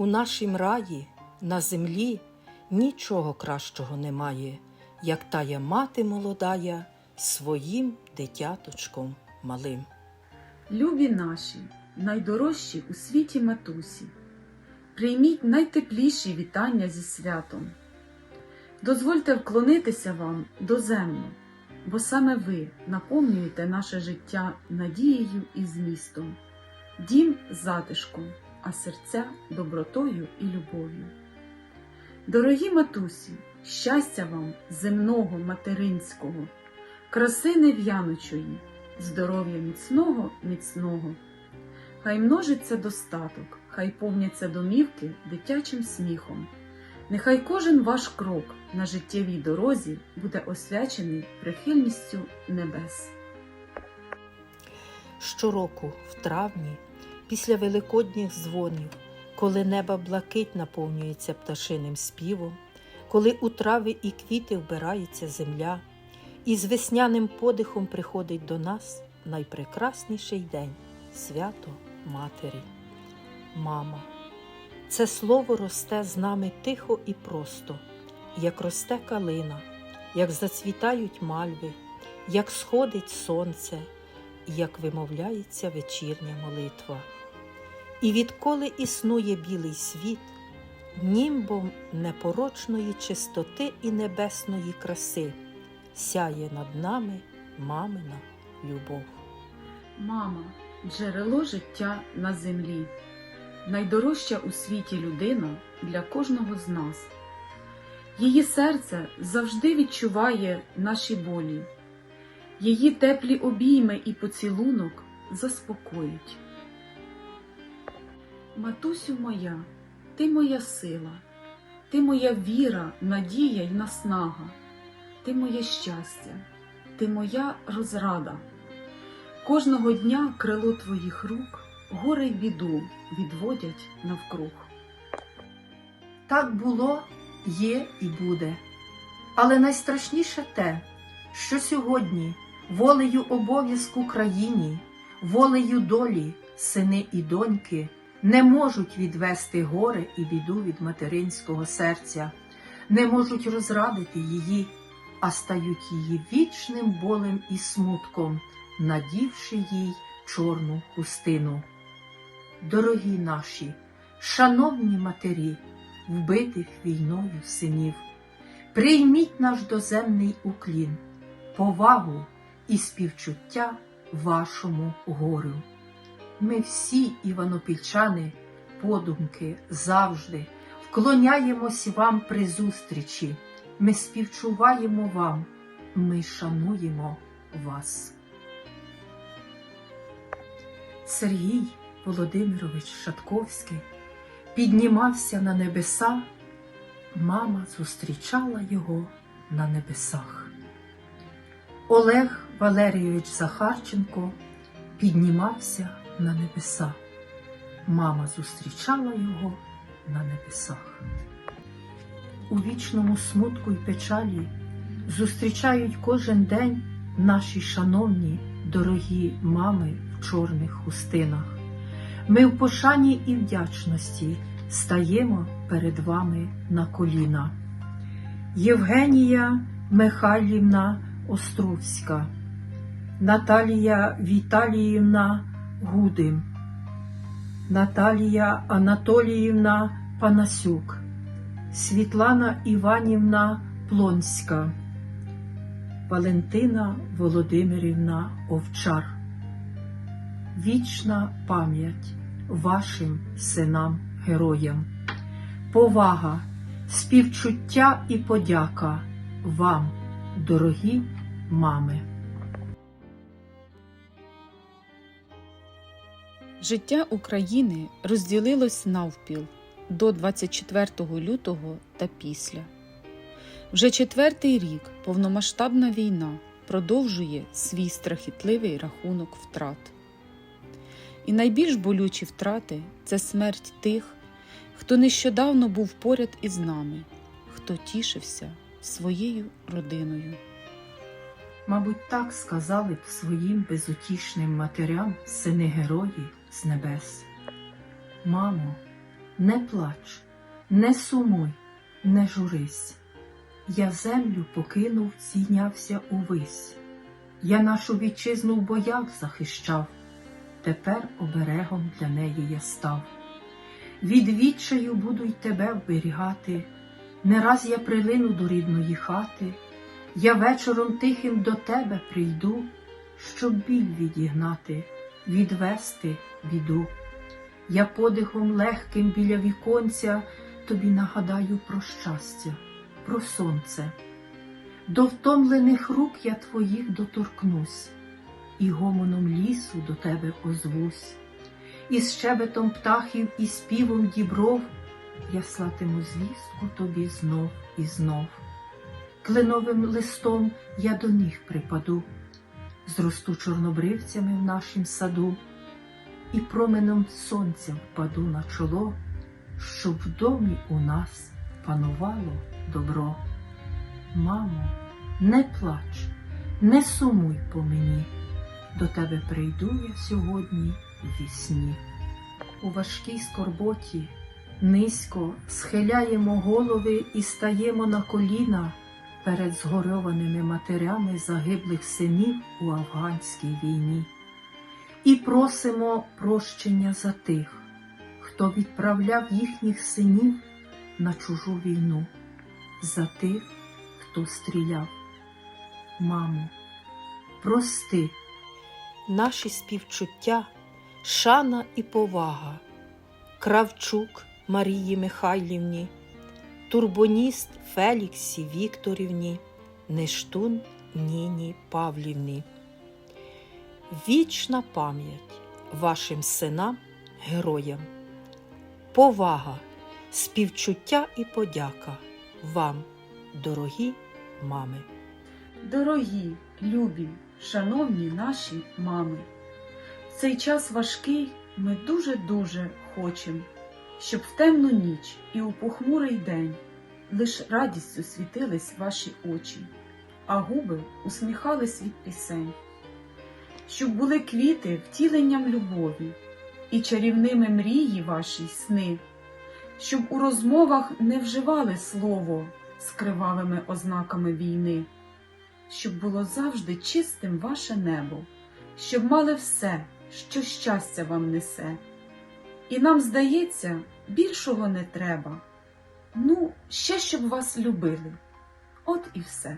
У нашім раї на землі нічого кращого немає, як тая мати молодая своїм дитяточком малим. Любі наші, найдорожчі у світі матусі, прийміть найтепліші вітання зі святом. Дозвольте вклонитися вам доземно, бо саме ви наповнюєте наше життя надією і змістом, дім затишком, а серця добротою і любов'ю. Дорогі матусі, щастя вам земного материнського, краси нев'яночої, здоров'я міцного, міцного. Хай множиться достаток, хай повняться домівки дитячим сміхом. Нехай кожен ваш крок на життєвій дорозі буде освячений прихильністю небес. Щороку, в травні, після великодніх дзвонів, коли неба блакить наповнюється пташиним співом, коли у трави і квіти вбирається земля, і з весняним подихом приходить до нас найпрекрасніший день свято Матері. Мама. Це слово росте з нами тихо і просто, як росте калина, як зацвітають мальви, як сходить сонце, як вимовляється вечірня молитва. І відколи існує білий світ, німбом непорочної чистоти і небесної краси сяє над нами мамина любов. Мама джерело життя на землі, найдорожча у світі людина для кожного з нас. Її серце завжди відчуває наші болі, її теплі обійми і поцілунок заспокоїть. Матусю моя, ти моя сила, ти моя віра, надія й наснага, ти моє щастя, ти моя розрада. Кожного дня крило твоїх рук горе й біду відводять навкруг. Так було, є і буде. Але найстрашніше те, що сьогодні волею обов'язку країні, волею долі, сини і доньки не можуть відвести горе і біду від материнського серця, не можуть розрадити її, а стають її вічним болем і смутком, надівши їй чорну хустину. Дорогі наші, шановні матері, вбитих війною синів, прийміть наш доземний уклін, повагу і співчуття вашому горю. Ми всі, іванопільчани, подумки завжди вклоняємось вам при зустрічі, ми співчуваємо вам, ми шануємо вас. Сергій Володимирович Шатковський піднімався на небеса, мама зустрічала його на небесах. Олег Валерійович Захарченко піднімався на небеса, мама зустрічала його на небесах. У вічному смутку й печалі зустрічають кожен день наші шановні, дорогі мами в чорних хустинах. Ми в пошані і вдячності стаємо перед вами на коліна. Євгенія Михайлівна Островська, Наталія Віталіївна Гудим, Наталія Анатоліївна Панасюк, Світлана Іванівна Плонська, Валентина Володимирівна Овчар. Вічна пам'ять вашим синам героям, повага, співчуття і подяка вам, дорогі мами. Життя України розділилось навпіл до 24 лютого та після. Вже четвертий рік повномасштабна війна продовжує свій страхітливий рахунок втрат. І найбільш болючі втрати це смерть тих, хто нещодавно був поряд із нами, хто тішився своєю родиною. Мабуть, так сказали б своїм безутішним матерям сини герої з небес. Мамо, не плач, не сумуй, не журись. Я землю покинув, зійнявся увись. Я нашу вітчизну в боях захищав, тепер оберегом для неї я став. Від відчаю буду й тебе вберігати, не раз я прилину до рідної хати, я вечором тихим до тебе прийду, щоб біль відігнати, відвести біду. Я подихом легким біля віконця тобі нагадаю про щастя, про сонце. До втомлених рук я твоїх доторкнусь, і гомоном лісу до тебе озвусь, і з щебетом птахів, і співом дібров я слатиму звістку тобі знов і знов. Кленовим листом я до ніг припаду, зросту чорнобривцями в нашім саду, і променем сонця впаду на чоло, щоб в домі у нас панувало добро. Мамо, не плач, не сумуй по мені, до тебе прийду я сьогодні в вісні. У важкій скорботі низько схиляємо голови і стаємо на коліна перед згорьованими матерями загиблих синів у афганській війні і просимо прощення за тих, хто відправляв їхніх синів на чужу війну, за тих, хто стріляв. Мамо, прости, Наші співчуття, шана і повага, Кравчук Марії Михайлівні, турбоніст Феліксі Вікторівні, Нештун Ніні Павлівні. Вічна пам'ять вашим синам, героям, повага, співчуття і подяка вам, дорогі мами. Дорогі, любі, шановні наші мами, цей час важкий ми дуже-дуже хочемо, щоб в темну ніч і у похмурий день лиш радістю світились ваші очі, а губи усміхались від пісень, щоб були квіти втіленням любові і чарівними мрії ваші сни, щоб у розмовах не вживали слово з кривавими ознаками війни щоб було завжди чистим ваше небо, щоб мали все, що щастя вам несе. І нам здається, більшого не треба. Ну, ще щоб вас любили. От і все.